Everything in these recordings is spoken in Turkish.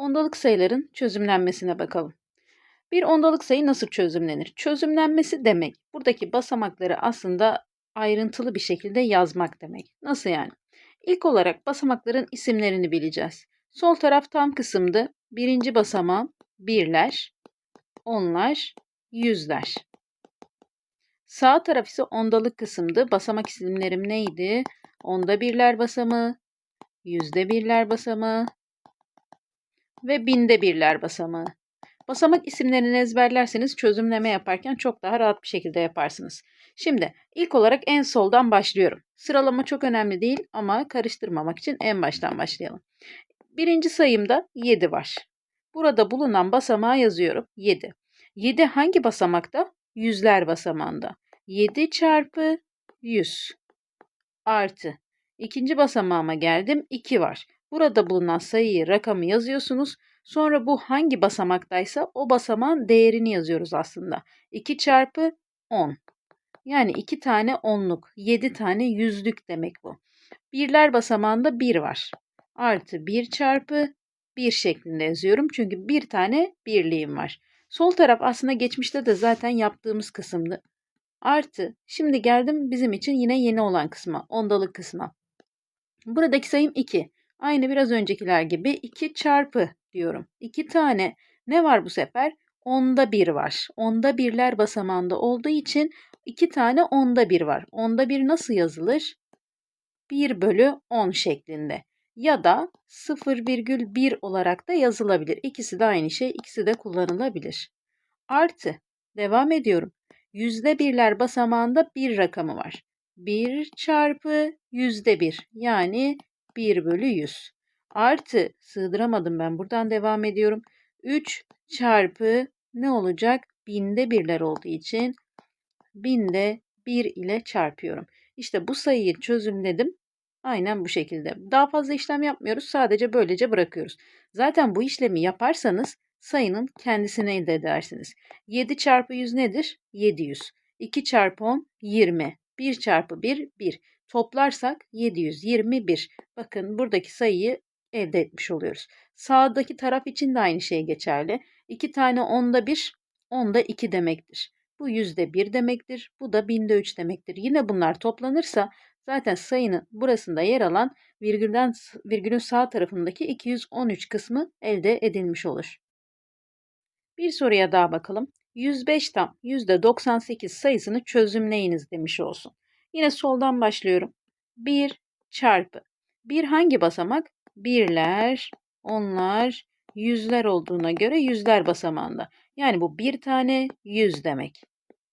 Ondalık sayıların çözümlenmesine bakalım. Bir ondalık sayı nasıl çözümlenir? Çözümlenmesi demek buradaki basamakları aslında ayrıntılı bir şekilde yazmak demek. Nasıl yani? İlk olarak basamakların isimlerini bileceğiz. Sol taraf tam kısımdı. Birinci basamağım birler, onlar, yüzler. Sağ taraf ise ondalık kısımdı. Basamak isimlerim neydi? Onda birler basamağı, yüzde birler basamağı ve binde birler basamağı. Basamak isimlerini ezberlerseniz çözümleme yaparken çok daha rahat bir şekilde yaparsınız. Şimdi ilk olarak en soldan başlıyorum. Sıralama çok önemli değil ama karıştırmamak için en baştan başlayalım. Birinci sayımda 7 var. Burada bulunan basamağı yazıyorum. 7. 7 hangi basamakta? Yüzler basamağında. 7 çarpı 100 artı. İkinci basamağıma geldim. 2 var. Burada bulunan sayıyı, rakamı yazıyorsunuz. Sonra bu hangi basamaktaysa o basamağın değerini yazıyoruz aslında. 2 çarpı 10. Yani 2 tane onluk, 7 tane yüzlük demek bu. Birler basamağında 1 var. Artı 1 çarpı 1 şeklinde yazıyorum. Çünkü bir tane birliğim var. Sol taraf aslında geçmişte de zaten yaptığımız kısımdı. Artı şimdi geldim bizim için yine yeni olan kısma, ondalık kısma. Buradaki sayım 2. Aynı biraz öncekiler gibi 2 çarpı diyorum. 2 tane ne var bu sefer? Onda 1 var. Onda birler basamağında olduğu için 2 tane onda 1 var. Onda 1 nasıl yazılır? 1 bölü 10 şeklinde. Ya da 0,1 olarak da yazılabilir. İkisi de aynı şey. ikisi de kullanılabilir. Artı. Devam ediyorum. Yüzde birler basamağında bir rakamı var. 1 çarpı yüzde 1 yani 1 bölü 100. Artı sığdıramadım ben buradan devam ediyorum. 3 çarpı ne olacak? Binde birler olduğu için binde 1 ile çarpıyorum. İşte bu sayıyı çözümledim. Aynen bu şekilde. Daha fazla işlem yapmıyoruz. Sadece böylece bırakıyoruz. Zaten bu işlemi yaparsanız sayının kendisini elde edersiniz. 7 çarpı 100 nedir? 700. 2 çarpı 10 20. 1 çarpı 1 1. Toplarsak 721. Bakın buradaki sayıyı elde etmiş oluyoruz. Sağdaki taraf için de aynı şey geçerli. 2 tane onda 1, onda 2 demektir. Bu yüzde 1 demektir. Bu da binde 3 demektir. Yine bunlar toplanırsa zaten sayının burasında yer alan virgülden, virgülün sağ tarafındaki 213 kısmı elde edilmiş olur. Bir soruya daha bakalım. 105 tam %98 sayısını çözümleyiniz demiş olsun. Yine soldan başlıyorum. 1 çarpı. 1 hangi basamak? Birler, onlar, yüzler olduğuna göre yüzler basamağında. Yani bu bir tane yüz demek.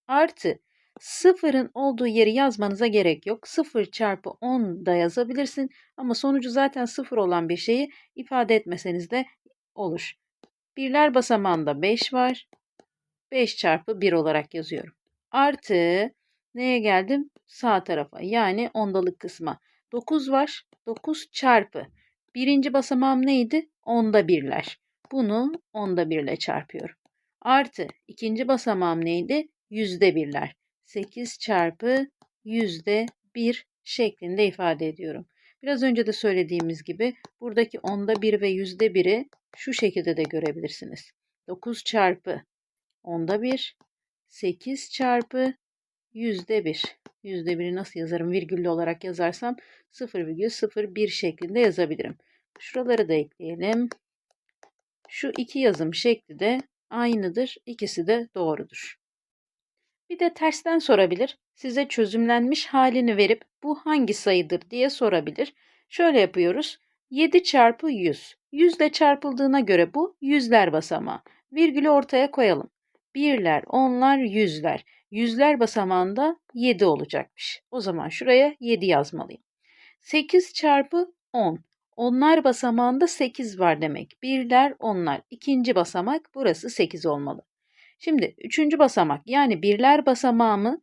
Artı sıfırın olduğu yeri yazmanıza gerek yok. 0 çarpı 10 da yazabilirsin ama sonucu zaten sıfır olan bir şeyi ifade etmeseniz de olur. Birler basamağında 5 var. 5 çarpı 1 olarak yazıyorum. Artı neye geldim? Sağ tarafa yani ondalık kısma. 9 var. 9 çarpı. Birinci basamağım neydi? Onda birler. Bunu onda birle çarpıyorum. Artı ikinci basamağım neydi? Yüzde birler. 8 çarpı yüzde bir şeklinde ifade ediyorum. Biraz önce de söylediğimiz gibi buradaki onda bir ve yüzde biri şu şekilde de görebilirsiniz. 9 çarpı onda bir, 8 çarpı yüzde bir. Yüzde biri nasıl yazarım? Virgüllü olarak yazarsam 0,01 şeklinde yazabilirim. Şuraları da ekleyelim. Şu iki yazım şekli de aynıdır. İkisi de doğrudur. Bir de tersten sorabilir. Size çözümlenmiş halini verip bu hangi sayıdır diye sorabilir. Şöyle yapıyoruz. 7 çarpı 100. 100 ile çarpıldığına göre bu yüzler basamağı. Virgülü ortaya koyalım. Birler, onlar, yüzler. Yüzler basamağında 7 olacakmış. O zaman şuraya 7 yazmalıyım. 8 çarpı 10. Onlar basamağında 8 var demek. Birler, onlar. İkinci basamak burası 8 olmalı. Şimdi üçüncü basamak yani birler basamağımı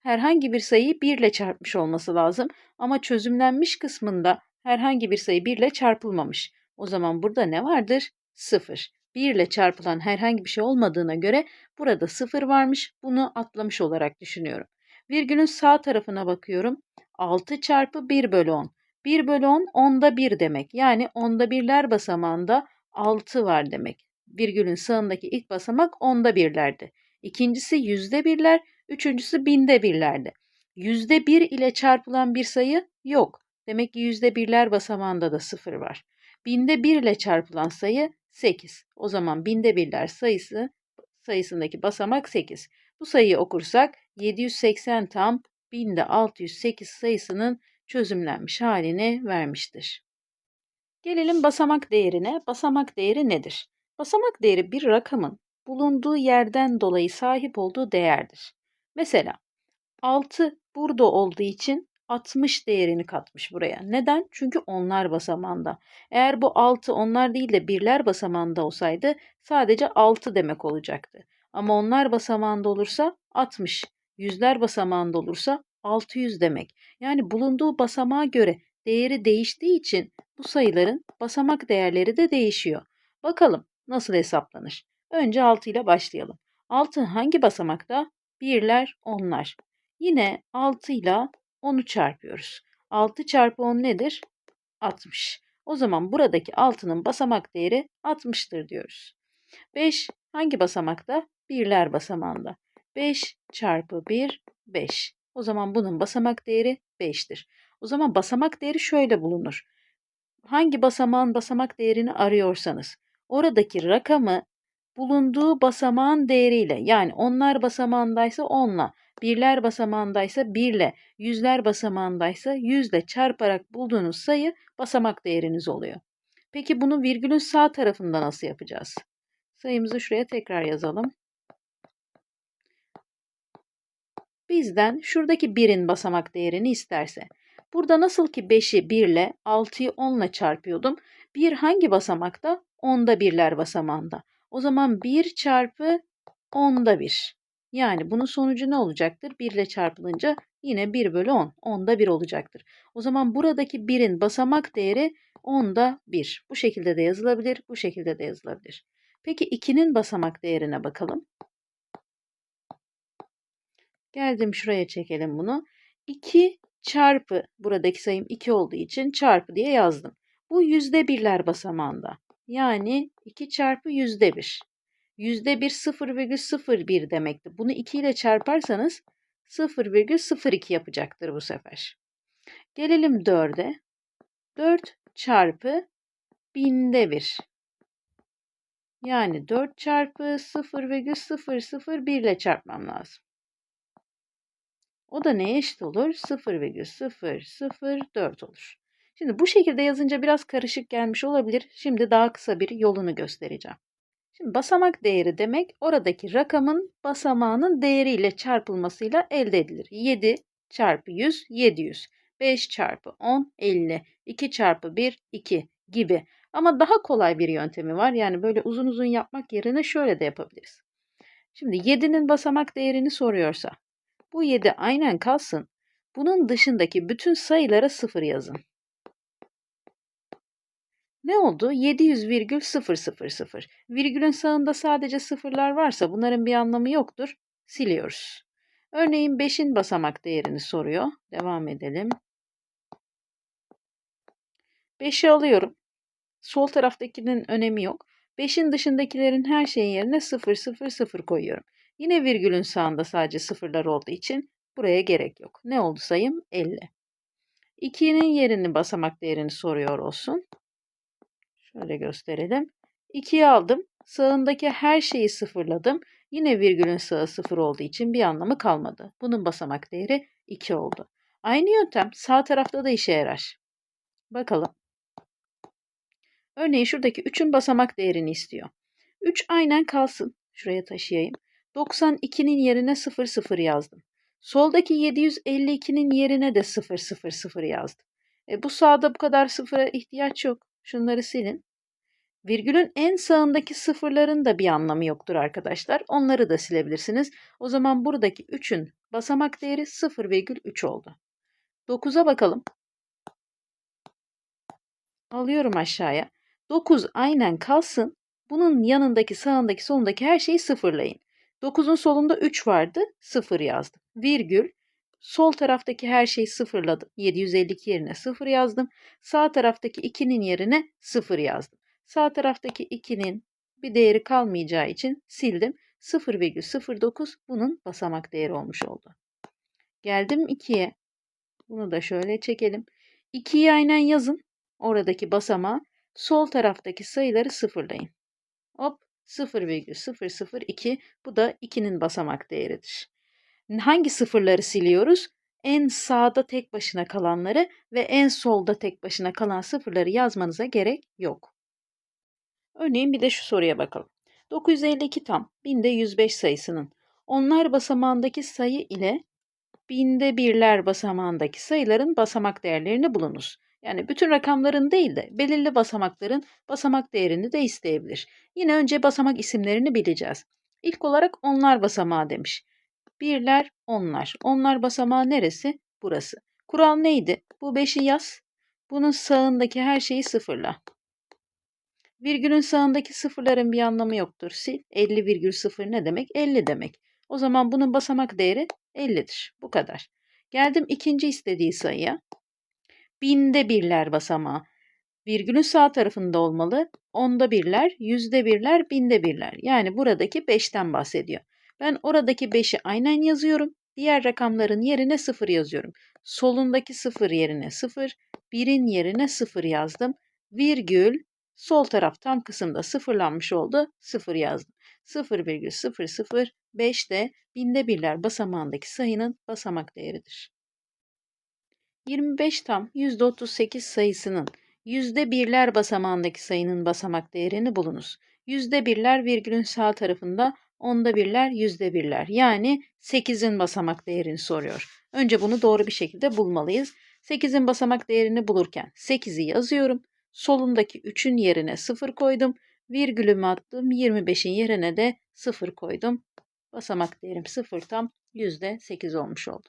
herhangi bir sayıyı 1 ile çarpmış olması lazım. Ama çözümlenmiş kısmında herhangi bir sayı 1 ile çarpılmamış. O zaman burada ne vardır? 0. 1 ile çarpılan herhangi bir şey olmadığına göre burada 0 varmış. Bunu atlamış olarak düşünüyorum. Virgülün sağ tarafına bakıyorum. 6 çarpı 1 bölü 10. 1 bölü 10 onda 1 demek. Yani onda birler basamağında 6 var demek. Virgülün sağındaki ilk basamak onda birlerdi. İkincisi yüzde birler, üçüncüsü binde birlerdi. Yüzde bir ile çarpılan bir sayı yok. Demek ki yüzde birler basamağında da sıfır var. Binde bir ile çarpılan sayı 8. O zaman binde birler sayısı sayısındaki basamak 8. Bu sayıyı okursak 780 tam binde 608 sayısının çözümlenmiş halini vermiştir. Gelelim basamak değerine. Basamak değeri nedir? Basamak değeri bir rakamın bulunduğu yerden dolayı sahip olduğu değerdir. Mesela 6 burada olduğu için 60 değerini katmış buraya. Neden? Çünkü onlar basamağında. Eğer bu 6 onlar değil de birler basamağında olsaydı sadece 6 demek olacaktı. Ama onlar basamağında olursa 60, yüzler basamağında olursa 600 demek. Yani bulunduğu basamağa göre değeri değiştiği için bu sayıların basamak değerleri de değişiyor. Bakalım nasıl hesaplanır? Önce 6 ile başlayalım. 6 hangi basamakta? Birler, onlar. Yine 6 ile 10'u çarpıyoruz. 6 çarpı 10 nedir? 60. O zaman buradaki 6'nın basamak değeri 60'tır diyoruz. 5 hangi basamakta? Birler basamağında. 5 çarpı 1, 5. O zaman bunun basamak değeri 5'tir. O zaman basamak değeri şöyle bulunur. Hangi basamağın basamak değerini arıyorsanız oradaki rakamı bulunduğu basamağın değeriyle yani onlar basamağındaysa onla, birler basamağındaysa birle, yüzler basamağındaysa yüzle çarparak bulduğunuz sayı basamak değeriniz oluyor. Peki bunu virgülün sağ tarafında nasıl yapacağız? Sayımızı şuraya tekrar yazalım. Bizden şuradaki birin basamak değerini isterse. Burada nasıl ki 5'i 1 ile 6'yı 10 ile çarpıyordum. 1 hangi basamakta? 10'da birler basamağında. O zaman 1 çarpı 10'da 1. Yani bunun sonucu ne olacaktır? 1 ile çarpılınca yine 1 bölü 10. 10'da 1 olacaktır. O zaman buradaki 1'in basamak değeri 10'da 1. Bu şekilde de yazılabilir, bu şekilde de yazılabilir. Peki 2'nin basamak değerine bakalım. Geldim şuraya çekelim bunu. 2 çarpı buradaki sayım 2 olduğu için çarpı diye yazdım. Bu yüzde birler basamağında. Yani 2 çarpı yüzde bir. Yüzde bir 0,01 demekti. Bunu 2 ile çarparsanız 0,02 yapacaktır bu sefer. Gelelim 4'e. 4 çarpı binde bir. Yani 4 çarpı 0,001 ile çarpmam lazım. O da neye eşit olur? 0,004 olur. Şimdi bu şekilde yazınca biraz karışık gelmiş olabilir. Şimdi daha kısa bir yolunu göstereceğim. Şimdi basamak değeri demek oradaki rakamın basamağının değeriyle çarpılmasıyla elde edilir. 7 çarpı 100 700. 5 çarpı 10 50. 2 çarpı 1 2 gibi. Ama daha kolay bir yöntemi var. Yani böyle uzun uzun yapmak yerine şöyle de yapabiliriz. Şimdi 7'nin basamak değerini soruyorsa bu 7 aynen kalsın. Bunun dışındaki bütün sayılara 0 yazın. Ne oldu? 700,000. Virgülün sağında sadece sıfırlar varsa bunların bir anlamı yoktur. Siliyoruz. Örneğin 5'in basamak değerini soruyor. Devam edelim. 5'i alıyorum. Sol taraftakinin önemi yok. 5'in dışındakilerin her şeyin yerine 0, 0, 0 koyuyorum. Yine virgülün sağında sadece sıfırlar olduğu için buraya gerek yok. Ne oldu sayım? 50. 2'nin yerini basamak değerini soruyor olsun. Şöyle gösterelim. 2'yi aldım. Sağındaki her şeyi sıfırladım. Yine virgülün sağı sıfır olduğu için bir anlamı kalmadı. Bunun basamak değeri 2 oldu. Aynı yöntem sağ tarafta da işe yarar. Bakalım. Örneğin şuradaki 3'ün basamak değerini istiyor. 3 aynen kalsın. Şuraya taşıyayım. 92'nin yerine 00 yazdım. Soldaki 752'nin yerine de 000 yazdım. E, bu sağda bu kadar sıfıra ihtiyaç yok. Şunları silin. Virgülün en sağındaki sıfırların da bir anlamı yoktur arkadaşlar. Onları da silebilirsiniz. O zaman buradaki 3'ün basamak değeri 0,3 oldu. 9'a bakalım. Alıyorum aşağıya. 9 aynen kalsın. Bunun yanındaki, sağındaki, solundaki her şeyi sıfırlayın. 9'un solunda 3 vardı. 0 yazdım. Virgül. Sol taraftaki her şeyi sıfırladım. 752 yerine 0 yazdım. Sağ taraftaki 2'nin yerine 0 yazdım. Sağ taraftaki 2'nin bir değeri kalmayacağı için sildim. 0,09 bunun basamak değeri olmuş oldu. Geldim 2'ye. Bunu da şöyle çekelim. 2'yi aynen yazın. Oradaki basamağı sol taraftaki sayıları sıfırlayın. Hop 0,002 bu da 2'nin basamak değeridir. Hangi sıfırları siliyoruz? En sağda tek başına kalanları ve en solda tek başına kalan sıfırları yazmanıza gerek yok. Örneğin bir de şu soruya bakalım. 952 tam binde 105 sayısının onlar basamağındaki sayı ile binde birler basamağındaki sayıların basamak değerlerini bulunuz. Yani bütün rakamların değil de belirli basamakların basamak değerini de isteyebilir. Yine önce basamak isimlerini bileceğiz. İlk olarak onlar basamağı demiş. Birler, onlar. Onlar basamağı neresi? Burası. Kural neydi? Bu beşi yaz. Bunun sağındaki her şeyi sıfırla. Virgülün sağındaki sıfırların bir anlamı yoktur. Sil. 50,0 ne demek? 50 demek. O zaman bunun basamak değeri 50'dir. Bu kadar. Geldim ikinci istediği sayıya. Binde birler basamağı. Virgülün sağ tarafında olmalı. Onda birler, yüzde birler, binde birler. Yani buradaki 5'ten bahsediyor. Ben oradaki 5'i aynen yazıyorum. Diğer rakamların yerine 0 yazıyorum. Solundaki 0 yerine 0, 1'in yerine 0 yazdım. Virgül sol taraf tam kısımda sıfırlanmış oldu. 0 yazdım. 0,005 de binde birler basamağındaki sayının basamak değeridir. 25 tam %38 sayısının yüzde birler basamağındaki sayının basamak değerini bulunuz. Yüzde birler virgülün sağ tarafında onda birler, yüzde birler. Yani 8'in basamak değerini soruyor. Önce bunu doğru bir şekilde bulmalıyız. 8'in basamak değerini bulurken 8'i yazıyorum. Solundaki 3'ün yerine 0 koydum. Virgülümü attım. 25'in yerine de 0 koydum. Basamak değerim 0 tam %8 olmuş oldu.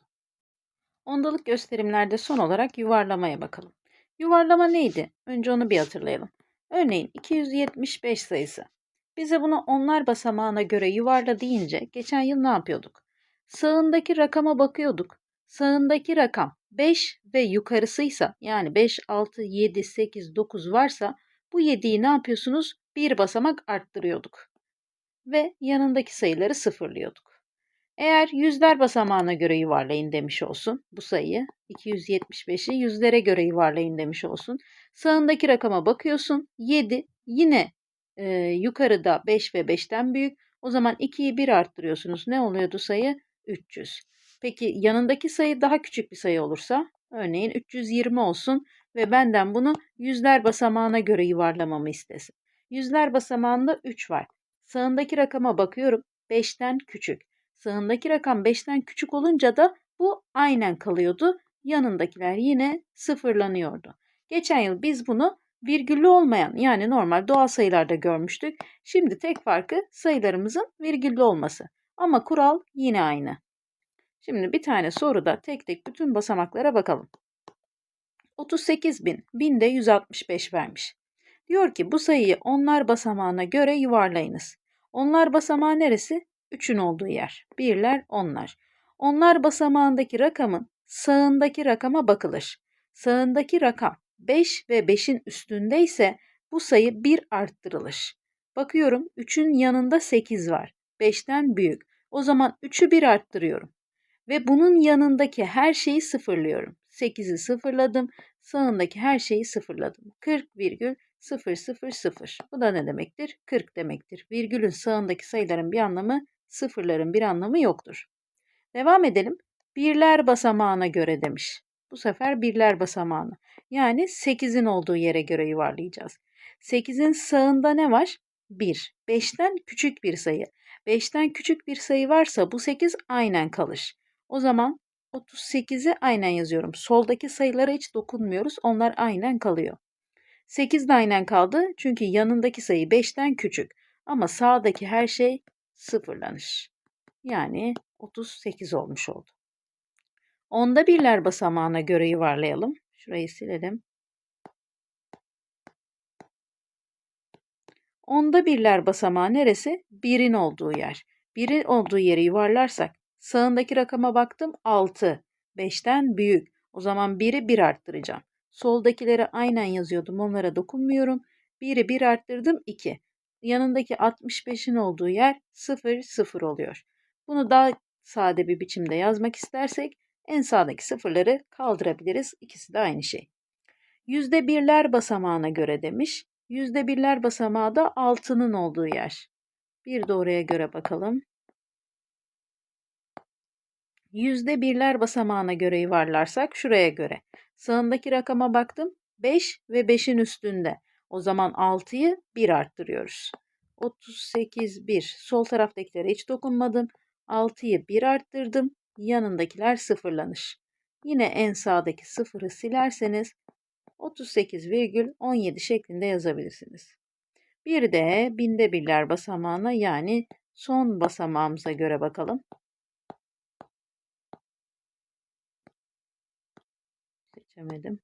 Ondalık gösterimlerde son olarak yuvarlamaya bakalım. Yuvarlama neydi? Önce onu bir hatırlayalım. Örneğin 275 sayısı. Bize bunu onlar basamağına göre yuvarla deyince geçen yıl ne yapıyorduk? Sağındaki rakama bakıyorduk. Sağındaki rakam 5 ve yukarısıysa yani 5, 6, 7, 8, 9 varsa bu 7'yi ne yapıyorsunuz? Bir basamak arttırıyorduk. Ve yanındaki sayıları sıfırlıyorduk. Eğer yüzler basamağına göre yuvarlayın demiş olsun bu sayıyı. 275'i yüzlere göre yuvarlayın demiş olsun. Sağındaki rakama bakıyorsun. 7 yine e, yukarıda 5 ve 5'ten büyük. O zaman 2'yi 1 arttırıyorsunuz. Ne oluyordu sayı? 300. Peki yanındaki sayı daha küçük bir sayı olursa örneğin 320 olsun ve benden bunu yüzler basamağına göre yuvarlamamı istesin. Yüzler basamağında 3 var. Sağındaki rakama bakıyorum 5'ten küçük. Sağındaki rakam 5'ten küçük olunca da bu aynen kalıyordu. Yanındakiler yine sıfırlanıyordu. Geçen yıl biz bunu virgüllü olmayan yani normal doğal sayılarda görmüştük. Şimdi tek farkı sayılarımızın virgüllü olması. Ama kural yine aynı. Şimdi bir tane soruda tek tek bütün basamaklara bakalım. 38 bin, bin de 165 vermiş. Diyor ki bu sayıyı onlar basamağına göre yuvarlayınız. Onlar basamağı neresi? 3'ün olduğu yer. Birler, onlar. Onlar basamağındaki rakamın sağındaki rakama bakılır. Sağındaki rakam 5 ve 5'in üstündeyse bu sayı 1 arttırılır. Bakıyorum 3'ün yanında 8 var. 5'ten büyük. O zaman 3'ü 1 arttırıyorum. Ve bunun yanındaki her şeyi sıfırlıyorum. 8'i sıfırladım. Sağındaki her şeyi sıfırladım. 40,000. Bu da ne demektir? 40 demektir. Virgülün sağındaki sayıların bir anlamı sıfırların bir anlamı yoktur. Devam edelim. Birler basamağına göre demiş. Bu sefer birler basamağına. Yani 8'in olduğu yere göre yuvarlayacağız. 8'in sağında ne var? 1. 5'ten küçük bir sayı. 5'ten küçük bir sayı varsa bu 8 aynen kalır. O zaman 38'i aynen yazıyorum. Soldaki sayılara hiç dokunmuyoruz. Onlar aynen kalıyor. 8 de aynen kaldı çünkü yanındaki sayı 5'ten küçük. Ama sağdaki her şey sıfırlanır. Yani 38 olmuş oldu. Onda birler basamağına göre yuvarlayalım. Şurayı silelim. Onda birler basamağı neresi? Birin olduğu yer. Birin olduğu yeri yuvarlarsak sağındaki rakama baktım 6. 5'ten büyük. O zaman 1'i 1 arttıracağım. Soldakileri aynen yazıyordum. Onlara dokunmuyorum. 1'i 1 arttırdım 2. Yanındaki 65'in olduğu yer 0 0 oluyor. Bunu daha sade bir biçimde yazmak istersek en sağdaki sıfırları kaldırabiliriz. İkisi de aynı şey. Yüzde birler basamağına göre demiş. Yüzde birler basamağı da 6'nın olduğu yer. Bir de oraya göre bakalım. Yüzde birler basamağına göre yuvarlarsak şuraya göre. Sağındaki rakama baktım. 5 ve 5'in üstünde. O zaman 6'yı 1 arttırıyoruz. 38 1. Sol taraftakilere hiç dokunmadım. 6'yı 1 arttırdım. Yanındakiler sıfırlanır. Yine en sağdaki sıfırı silerseniz 38,17 şeklinde yazabilirsiniz. Bir de binde birler basamağına yani son basamağımıza göre bakalım. Seçemedim.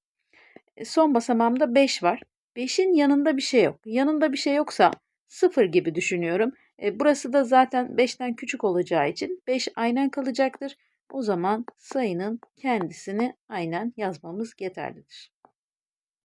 E, son basamağımda 5 var. 5'in yanında bir şey yok. Yanında bir şey yoksa 0 gibi düşünüyorum. E, burası da zaten 5'ten küçük olacağı için 5 aynen kalacaktır. O zaman sayının kendisini aynen yazmamız yeterlidir.